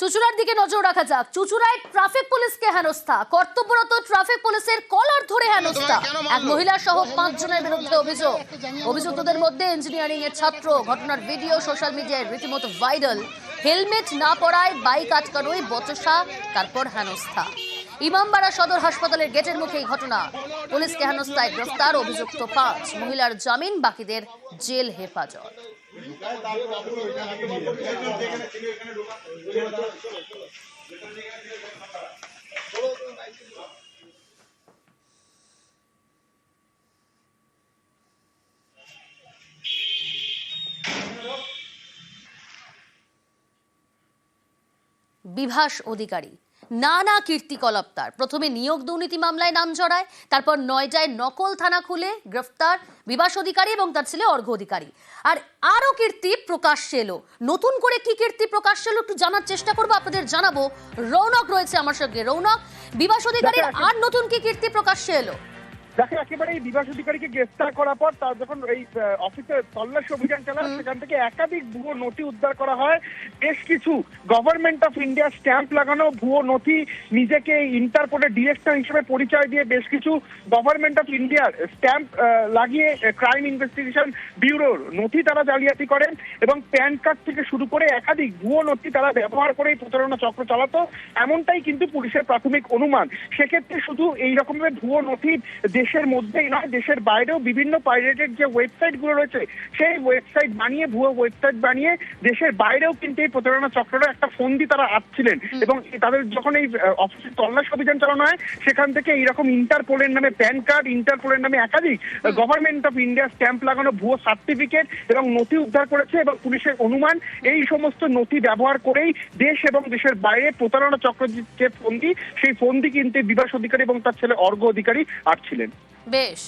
চুচুড়ার দিকে নজর রাখা যাক। চুচুড়ায় ট্রাফিক পুলিশকে হেনস্থা। কর্তব্যরত ট্রাফিক পুলিশের কলার ধরে হেনস্থা। এক মহিলা সহ পাঁচ জনের বিরুদ্ধে অভিযোগ। অভিযুক্তদের মধ্যে ইঞ্জিনিয়ারিং এর ছাত্র। ঘটনার ভিডিও সোশ্যাল মিডিয়ায় রীতিমতো ভাইরাল হেলমেট না পরায় বাইক আটকানোই বচসা তারপর হেনস্থা। ইমামবাড়া সদর হাসপাতালের গেটের মুখে এই ঘটনা। পুলিশকে হেনস্থায় গ্রেফতার, অভিযুক্ত পাঁচ। মহিলার জামিন, বাকিদের জেল হেফাজত। বিভাস অধিকারী। নানা কীর্তিকলাপ তার। প্রথমে নিয়োগ দুর্নীতি মামলায় নাম জড়ায় তারপর নয়টায় নকল থানা খুলে গ্রেফতার বিবাস অধিকারী এবং তার ছেলে অর্ঘ অধিকারী। আর আরও কীর্তি প্রকাশ এলো। নতুন করে কি কীর্তি প্রকাশ এলো একটু জানার চেষ্টা করব আপনাদের জানাব। রৌনক রয়েছে আমার সঙ্গে। রৌনক বিবাস অধিকারী আর নতুন কি কীর্তি প্রকাশ্যে এলো? দেখে একেবারে এই বিভাস অধিকারীকে গ্রেফতার করার পর তার যখন এই অফিসে তল্লাশি অভিযান চালায় সেখান থেকে একাধিক ভুয়ো নথি উদ্ধার করা হয়। বেশ কিছু গভর্নমেন্ট অফ ইন্ডিয়া স্ট্যাম্প লাগানো ভুয়ো নথি নিজেকে ইন্টারপোর্টের ডিরেক্টর হিসেবে পরিচয় দিয়ে বেশ কিছু গভর্নমেন্ট অফ ইন্ডিয়ার স্ট্যাম্প লাগিয়ে ক্রাইম ইনভেস্টিগেশন ব্যুরোর নথি তারা জালিয়াতি করেন এবং প্যান কার্ড থেকে শুরু করে একাধিক ভুয়ো নথি তারা ব্যবহার করে এই প্রতারণা চক্র চালাতো। এমনটাই কিন্তু পুলিশের প্রাথমিক অনুমান। সেক্ষেত্রে শুধু এই রকমের ভুয়ো নথি দেশের মধ্যেই নয় দেশের বাইরেও বিভিন্ন পাইরেটেড যে ওয়েবসাইটগুলো রয়েছে সেই ওয়েবসাইট বানিয়ে ভুয়ো ওয়েবসাইট বানিয়ে দেশের বাইরেও কিন্তু এই প্রতারণা চক্রটা একটা ফোন ফন্দি তারা আটছিলেন। এবং তাদের যখন এই অফিসে তল্লাশ অভিযান চালানো হয় সেখান থেকে এইরকম ইন্টারপোলের নামে প্যান কার্ড ইন্টারপোলের নামে একাধিক গভর্নমেন্ট অফ ইন্ডিয়া স্ট্যাম্প লাগানো ভুয়ো সার্টিফিকেট এবং নথি উদ্ধার করেছে এবং পুলিশের অনুমান এই সমস্ত নথি ব্যবহার করেই দেশ এবং দেশের বাইরে প্রতারণা চক্র যে ফন্দি সেই ফন্দি কিন্তু বিভাস অধিকারী এবং তার ছেলে অর্ঘ্য অধিকারী আটছিলেন। বেশ